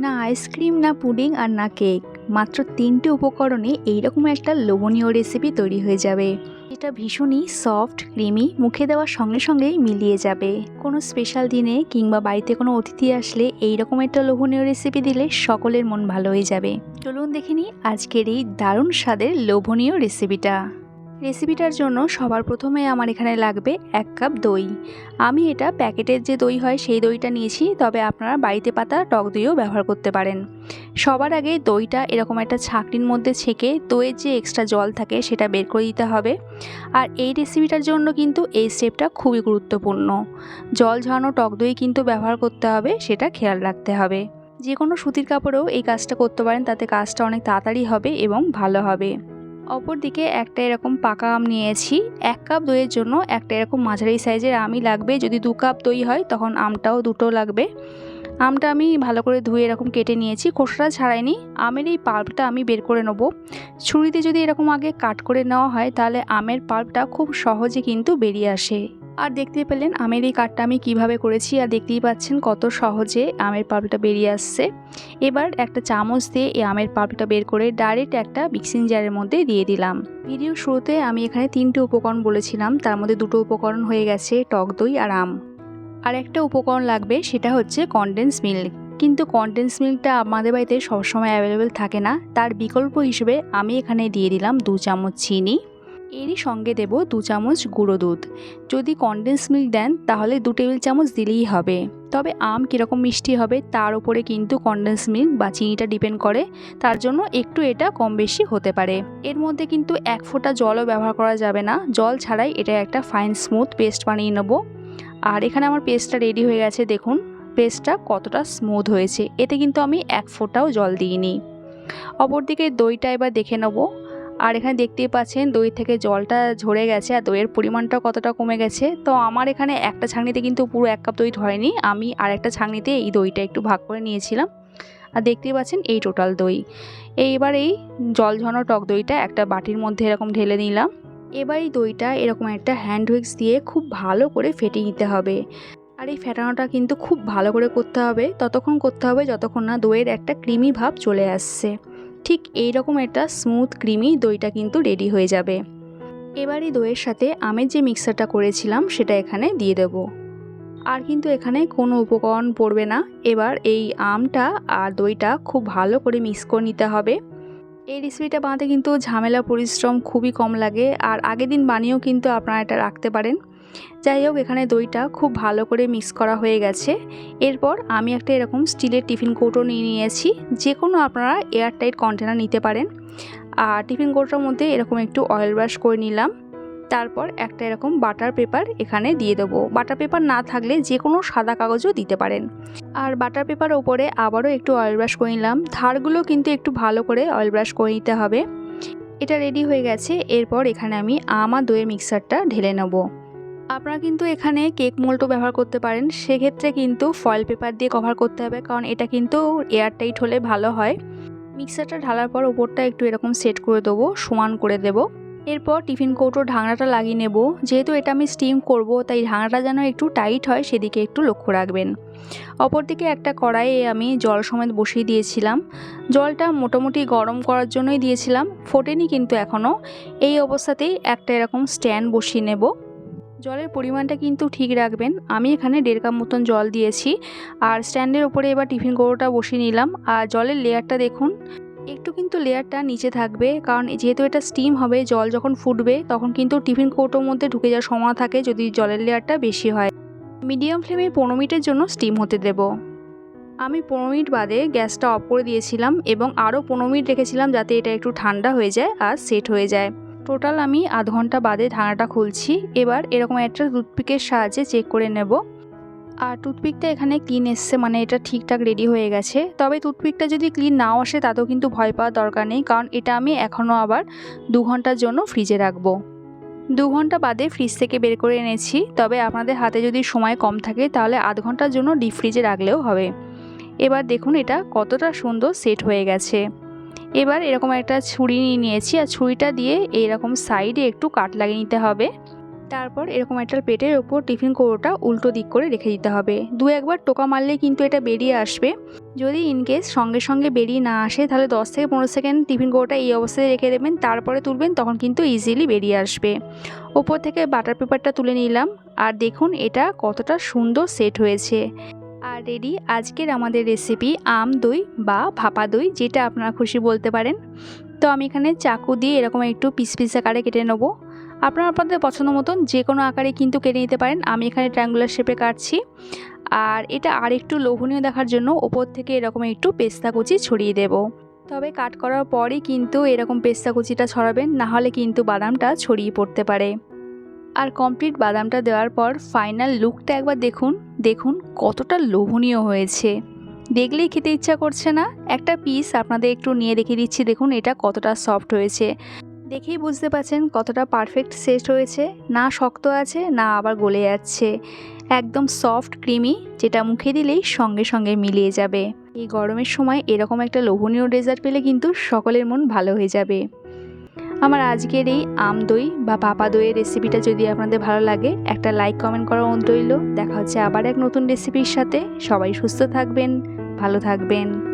না আইসক্রিম না পুডিং আর না কেক মাত্র তিনটে উপকরণে এইরকম একটা লোভনীয় রেসিপি তৈরি হয়ে যাবে। এটা ভীষণই সফট ক্রিমি মুখে দেওয়ার সঙ্গে সঙ্গেই মিলিয়ে যাবে। কোনো স্পেশাল দিনে কিংবা বাড়িতে কোনো অতিথি আসলে এইরকম একটা লোভনীয় রেসিপি দিলে সকলের মন ভালো হয়ে যাবে। চলুন দেখে নিই আজকের এই দারুণ স্বাদের লোভনীয় রেসিপিটা রেসিপিটার জন্য সবার প্রথমে আমার এখানে লাগবে এক কাপ দই। আমি এটা প্যাকেটের যে দই হয় সেই দইটা নিয়েছি, তবে আপনারা বাড়িতে পাতা, টক দইও ব্যবহার করতে পারেন। সবার আগে দইটা এরকম একটা ছাঁকনির মধ্যে ছেঁকে দইয়ের যে এক্সট্রা জল থাকে সেটা বের করে দিতে হবে। আর এই রেসিপিটার জন্য কিন্তু এই স্টেপটা খুবই গুরুত্বপূর্ণ। জল ঝরানো টক দই কিন্তু ব্যবহার করতে হবে, সেটা খেয়াল রাখতে হবে। যে কোনো সুতির কাপড়েও এই কাজটা করতে পারেন, তাতে কাজটা অনেক তাড়াতাড়ি হবে এবং ভালো হবে। অপরদিকে একটা এরকম পাকা আম নিয়েছি। এক কাপ দইয়ের জন্য একটা এরকম মাঝারি সাইজের আমই লাগবে। যদি দু কাপ দই হয়, তখন আমটাও দুটো লাগবে। আমটা আমি ভালো করে ধুয়ে এরকম কেটে নিয়েছি। খোসরা ছাড়াইনি। আমের এই পাল্পটা আমি বের করে নেব। ছুরিতে যদি এরকম আগে কাট করে নেওয়া হয়, তাহলে আমের পাল্পটা খুব সহজে কিন্তু বেরিয়ে আসে। আর দেখতে পেলেন আমের এই কাটটা আমি কীভাবে করেছি আর দেখতেই পাচ্ছেন কত সহজে আমের পাল্পটা বেরিয়ে আসছে। এবার একটা চামচ দিয়ে এই আমের পাল্পটা বের করে ডাইরেক্ট একটা মিক্সিং জারের মধ্যে দিয়ে দিলাম। ভিডিও শুরুতে আমি এখানে তিনটে উপকরণ বলেছিলাম, তার মধ্যে দুটো উপকরণ হয়ে গেছে টক দই আর আম। আর একটা উপকরণ লাগবে, সেটা হচ্ছে কনডেন্স মিল্ক কিন্তু কনডেন্স মিল্কটা আমাদের বাড়িতে সবসময় অ্যাভেলেবেল থাকে না, তার বিকল্প হিসেবে আমি এখানে দিয়ে দিলাম দু চামচ চিনি। এরই সঙ্গে দেব দু চামচ গুঁড়ো দুধ। যদি কনডেন্স মিল্ক দেন, তাহলে দু টেবিল চামচ দিলেই হবে। তবে আম কীরকম মিষ্টি হবে, তার উপরে কিন্তু কনডেন্স মিল্ক বা চিনিটা ডিপেন্ড করে। তার জন্য একটু এটা কম বেশি হতে পারে। এর মধ্যে কিন্তু এক ফোঁটা জলও ব্যবহার করা যাবে না। জল ছাড়াই এটা একটা ফাইন স্মুথ পেস্ট বানিয়ে নেব। আর এখানে আমার পেস্টটা রেডি হয়ে গেছে, দেখুন। পেস্টটা কতটা স্মুথ হয়েছে। এতে কিন্তু আমি এক ফোঁটাও জল দিইনি। অপরদিকে দইটা এবার দেখে নেব। আর এখানে দেখতেই পাচ্ছেন দই থেকে জলটা ঝরে গেছে আর দইয়ের পরিমাণটা কতটা কমে গেছে। তো আমার এখানে একটা ছাঁকনিতে কিন্তু পুরো এক কাপ দই ধরেনি। আমি আর একটা ছাঁকনিতে এই দইটা একটু ভাগ করে নিয়েছিলাম। আর দেখতেই পাচ্ছেন এই টোটাল দই। এইবার এই জল ঝরানো টক দইটা একটা বাটির মধ্যে এরকম ঢেলে নিলাম। এবার এই দইটা এরকম একটা হ্যান্ড উইক্স দিয়ে খুব ভালো করে ফেটিয়ে নিতে হবে। আর এই ফেটানোটা কিন্তু খুব ভালো করে করতে হবে। ততক্ষণ করতে হবে যতক্ষণ না দইয়ের একটা ক্রিমি ভাব চলে আসছে। ঠিক এই রকম একটা স্মুথ ক্রিমি দইটা কিন্তু রেডি হয়ে যাবে। এবার এই দইয়ের সাথে আমের যে মিক্সারটা করেছিলাম, সেটা এখানে দিয়ে দেব। আর কিন্তু এখানে কোনো উপকরণ পড়বে না। এবার এই আমটা আর দইটা খুব ভালো করে মিক্স করে নিতে হবে। এই রেসিপিটা বানাতে কিন্তু ঝামেলা, পরিশ্রম খুবই কম লাগে। আর আগের দিন বানিয়েও কিন্তু আপনারা এটা রাখতে পারেন। যাই হোক, এখানে দইটা খুব ভালো করে মিক্স করা হয়ে গেছে। এরপর আমি একটা এরকম স্টিলের টিফিন কৌটো নিয়ে নিয়েছি। যে কোনো আপনারা এয়ারটাইট কন্টেনার নিতে পারেন। আর টিফিন কৌটোর মধ্যে এরকম একটু অয়েল ব্রাশ করে নিলাম। তারপর একটা এরকম বাটার পেপার এখানে দিয়ে দেবো। বাটার পেপার না থাকলে যে কোনো সাদা কাগজও দিতে পারেন। আর বাটার পেপার ওপরে আবারও একটু অয়েল ব্রাশ করে নিলাম। ধারগুলো কিন্তু একটু ভালো করে অয়েল ব্রাশ করে নিতে হবে। এটা রেডি হয়ে গেছে। এরপর এখানে আমি আম আর দইয়ের মিক্সারটা ঢেলে নেব। আপনারা কিন্তু এখানে কেক মোল্টও ব্যবহার করতে পারেন। সেক্ষেত্রে কিন্তু ফয়েল পেপার দিয়ে কভার করতে হবে, কারণ এটা কিন্তু এয়ার টাইট হলে ভালো হয়। মিক্সারটা ঢালার পর ওপরটা একটু এরকম সেট করে দেবো, সমান করে দেব। এরপর টিফিন কৌটোর ঢাকনাটা লাগিয়ে নেব। যেহেতু এটা আমি স্টিম করব, তাই ঢাকনাটা যেন একটু টাইট হয়, সেদিকে একটু লক্ষ্য রাখবেন। অপরদিকে একটা কড়াইয়ে আমি জল সমেত বসিয়ে দিয়েছিলাম। জলটা মোটামুটি গরম করার জন্যই দিয়েছিলাম, ফোটেনি কিন্তু এখনও এই অবস্থাতেই একটা এরকম স্ট্যান্ড বসিয়ে নেব। জলের পরিমাণটা কিন্তু ঠিক রাখবেন। আমি এখানে দেড় কাপ মতন জল দিয়েছি। আর স্ট্যান্ডের ওপরে এবার টিফিন কৌটোটা বসিয়ে নিলাম। আর জলের লেয়ারটা দেখুন, একটু কিন্তু লেয়ারটা নিচে থাকবে। কারণ যেহেতু এটা স্টিম হবে, জল যখন ফুটবে তখন কিন্তু টিফিন কৌটোর মধ্যে ঢুকে যাওয়ার সময় থাকে যদি জলের লেয়ারটা বেশি হয়। মিডিয়াম ফ্লেমে পনেরো মিনিটের জন্য স্টিম হতে দেব। আমি পনেরো মিনিট বাদে গ্যাসটা অফ করে দিয়েছিলাম এবং আরও পনেরো মিনিট রেখেছিলাম যাতে এটা একটু ঠান্ডা হয়ে যায় আর সেট হয়ে যায়। টোটাল আমি আধ ঘণ্টা বাদে ঢাকনাটা খুলছি। এবার এরকম একটা টুথপিকের সাহায্যে চেক করে নেব। আর টুথপিকটা এখানে ক্লিন এসছে মানে এটা ঠিকঠাক রেডি হয়ে গেছে। তবে টুথপিকটা যদি ক্লিন নাও আসে, তাতেও কিন্তু ভয় পাওয়ার দরকার নেই, কারণ এটা আমি এখনও আবার দু ঘণ্টার জন্য ফ্রিজে রাখব। দু ঘণ্টা বাদে ফ্রিজ থেকে বের করে এনেছি, তবে আপনাদের হাতে যদি সময় কম থাকে, তাহলে আধ ঘণ্টার জন্য ডিপ ফ্রিজে রাখলেও হবে। এবার দেখুন এটা কতটা সুন্দর সেট হয়ে গেছে। এবার এরকম একটা ছুরি নিয়ে নিয়েছি আর ছুরিটা দিয়ে এইরকম সাইডে একটু কাট লাগিয়ে নিতে হবে। তারপর এরকম একটা পেটের ওপর টিফিন কৌটোটা উল্টো দিক করে রেখে দিতে হবে। দু একবার টোকা মারলেই কিন্তু এটা বেরিয়ে আসবে। যদি ইনকেস সঙ্গে সঙ্গে বেরিয়ে না আসে, তাহলে দশ থেকে পনেরো সেকেন্ড টিফিন কৌটোটা এই অবস্থায় রেখে দেবেন। তারপরে তুলবেন, তখন কিন্তু ইজিলি বেরিয়ে আসবে। ওপর থেকে বাটার পেপারটা তুলে নিলাম। আর দেখুন, এটা কতটা সুন্দর সেট হয়েছে। রেডি। আজকের আমাদের রেসিপি আম দই বা ভাপা দই, যেটা আপনারা খুশি বলতে পারেন। তো আমি এখানে চাকু দিয়ে এরকম একটু পিস পিস আকারে কেটে নেব। আপনারা আপনাদের পছন্দ মতন যে কোনো আকারে কিন্তু কেটে নিতে পারেন। আমি এখানে ট্রায়াঙ্গুলার শেপে কাটছি। আর এটা আর একটু লোভনীয় দেখার জন্য ওপর থেকে এরকম একটু পেস্তা কুচি ছড়িয়ে দেব। তবে কাট করার পরই কিন্তু এরকম পেস্তা কুচিটা ছড়াবেন, না হলে কিন্তু বাদামটা ছড়িয়ে পড়তে পারে। আর কমপ্লিট বাদামটা দেওয়ার পর ফাইনাল লুকটা একবার দেখুন। দেখুন কতটা লোভনীয় হয়েছে। দেখলেই খেতে ইচ্ছা করছে না। একটা পিস আপনাদের একটু নিয়ে দেখিয়ে দিচ্ছি। দেখুন এটা কতটা সফট হয়েছে। দেখেই বুঝতে পারছেন কতটা পারফেক্ট সেট হয়েছে। না শক্ত আছে, না আবার গলে যাচ্ছে। একদম সফট ক্রিমি যেটা মুখে দিলেই সঙ্গে সঙ্গে মিলিয়ে যাবে। এই গরমের সময় এরকম একটা লোভনীয় ডেজার্ট পেলে কিন্তু সকলের মন ভালো হয়ে যাবে। আমার আজকের এই আম দই বা পাপা দইয়ের রেসিপিটা যদি আপনাদের ভালো লাগে, একটা লাইক কমেন্ট করা অনুরোধ রইল। দেখা হচ্ছে আবার এক নতুন রেসিপির সাথে। সবাই সুস্থ থাকবেন, ভালো থাকবেন।